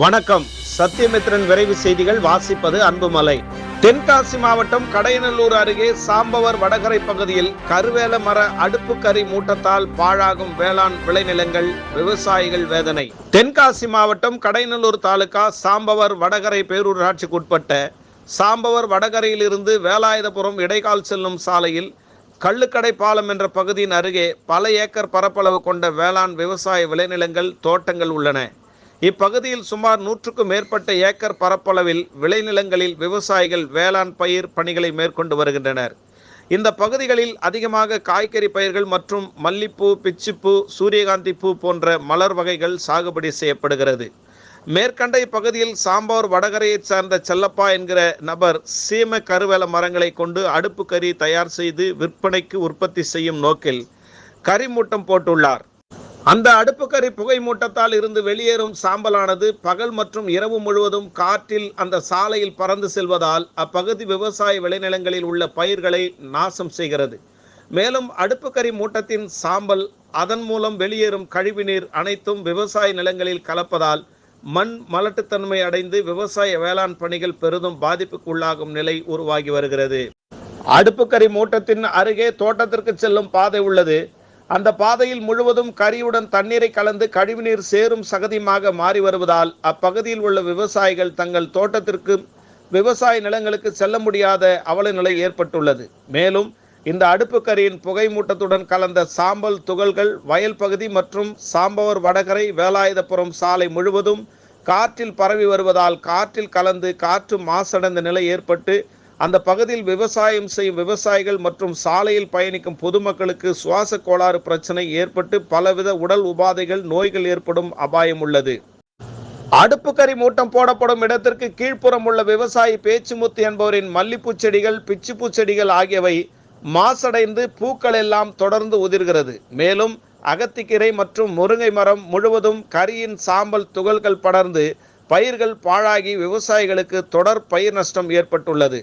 வணக்கம். சத்தியமித்ரன் விரைவு செய்திகள் வாசிப்பது அன்புமலை. தென்காசி மாவட்டம் கடையநல்லூர் அருகே சாம்பவர் வடகரை பகுதியில் கருவேல மர அடுப்பு கறி மூட்டத்தால் பாழாகும் வேளாண் விளைநிலங்கள் விவசாயிகள் வேதனை. தென்காசி மாவட்டம் கடையநல்லூர் தாலுகா சாம்பவர் வடகரை பேரூராட்சிக்குட்பட்ட சாம்பவர் வடகரையிலிருந்து வேலாயுதபுரம் இடைக்கால் செல்லும் சாலையில் கள்ளுக்கடை பாலம் என்ற பகுதியின் அருகே பல ஏக்கர் பரப்பளவு கொண்ட வேளாண் விவசாய விளைநிலங்கள் தோட்டங்கள் உள்ளன. இப்பகுதியில் சுமார் நூற்றுக்கும் மேற்பட்ட ஏக்கர் பரப்பளவில் விளைநிலங்களில் விவசாயிகள் வேளாண் பயிர் பணிகளை மேற்கொண்டு வருகின்றனர். இந்த பகுதிகளில் அதிகமாக காய்கறி பயிர்கள் மற்றும் மல்லிப்பூ பிச்சிப்பூ சூரியகாந்தி பூ போன்ற மலர் வகைகள் சாகுபடி செய்யப்படுகிறது. மேற்கண்ட இப்பகுதியில் சாம்பார் வடகரையைச் சார்ந்த செல்லப்பா என்கிற நபர் சீம கருவேல மரங்களை கொண்டு அடுப்பு கறி தயார் செய்து விற்பனைக்கு உற்பத்தி செய்யும் நோக்கில் கறி மூட்டம் போட்டுள்ளார். அந்த அடுப்புக்கறி புகை மூட்டத்தால் இருந்து வெளியேறும் சாம்பலானது பகல் மற்றும் இரவு முழுவதும் காற்றில் அந்த சாலையில் பறந்து செல்வதால் அப்பகுதி விவசாய விளைநிலங்களில் உள்ள பயிர்களை நாசம் செய்கிறது. மேலும் அடுப்புக்கறி மூட்டத்தின் சாம்பல் அதன் மூலம் வெளியேறும் கழிவுநீர் அனைத்தும் விவசாய நிலங்களில் கலப்பதால் மண் மலட்டுத்தன்மை அடைந்து விவசாய வேளாண் பணிகள் பெரிதும் பாதிப்புக்குள்ளாகும் நிலை உருவாகி வருகிறது. அடுப்புக்கறி மூட்டத்தின் அருகே தோட்டத்திற்கு செல்லும் பாதை உள்ளது. அந்த பாதையில் முழுவதும் கரியுடன் தண்ணீரை கலந்து கழிவுநீர் சேரும் சகதியுமாக மாறி வருவதால் அப்பகுதியில் உள்ள விவசாயிகள் தங்கள் தோட்டத்திற்கு விவசாய நிலங்களுக்கு செல்ல முடியாத அவல நிலை ஏற்பட்டுள்ளது. மேலும் இந்த அடுப்புக்கரியின் புகை மூட்டத்துடன் கலந்த சாம்பல் துகள்கள் வயல் பகுதி மற்றும் சாம்பவர் வடகரை வேலாயுதபுரம் சாலை முழுவதும் காற்றில் பரவி வருவதால் காற்றில் கலந்து காற்று மாசடைந்த நிலை ஏற்பட்டு அந்த பகுதியில் விவசாயம் செய்யும் விவசாயிகள் மற்றும் சாலையில் பயணிக்கும் பொதுமக்களுக்கு சுவாச கோளாறு பிரச்சனை ஏற்பட்டு பலவித உடல் உபாதைகள் நோய்கள் ஏற்படும் அபாயம் உள்ளது. அடுப்புக்கறி மூட்டம் போடப்படும் இடத்திற்கு கீழ்ப்புறம் உள்ள விவசாயி பேச்சுமுத்து என்பவரின் மல்லிப்பூ செடிகள் பிச்சிப்பூ செடிகள் ஆகியவை மாசடைந்து பூக்கள் எல்லாம் தொடர்ந்து உதிர்கிறது. மேலும் அகத்திக்கீரை மற்றும் முருங்கை மரம் முழுவதும் கரியின் சாம்பல் துகள்கள் படர்ந்து பயிர்கள் பாழாகி விவசாயிகளுக்கு தொடர் பயிர் நஷ்டம் ஏற்பட்டுள்ளது.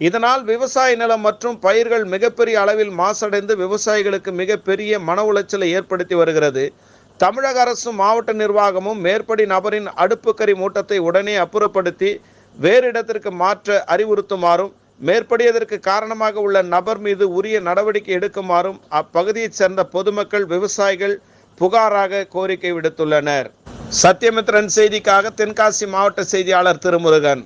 இதனால் விவசாய நிலம் மற்றும் பயிர்கள் மிகப்பெரிய அளவில் மாசடைந்து விவசாயிகளுக்கு மிகப்பெரிய மன உளைச்சலை ஏற்படுத்தி வருகிறது. தமிழக அரசும் மாவட்ட நிர்வாகமும் மேற்படி நபரின் அடுப்புக்கறி மூட்டத்தை உடனே அப்புறப்படுத்தி வேறு இடத்திற்கு மாற்ற அறிவுறுத்துமாறும் மேற்படி அதற்கு காரணமாக உள்ள நபர் மீது உரிய நடவடிக்கை எடுக்குமாறும் அப்பகுதியைச் சேர்ந்த பொதுமக்கள் விவசாயிகள் புகாராக கோரிக்கை விடுத்துள்ளனர். சத்யமித்ரன் செய்திக்காக தென்காசி மாவட்ட செய்தியாளர் திருமுருகன்.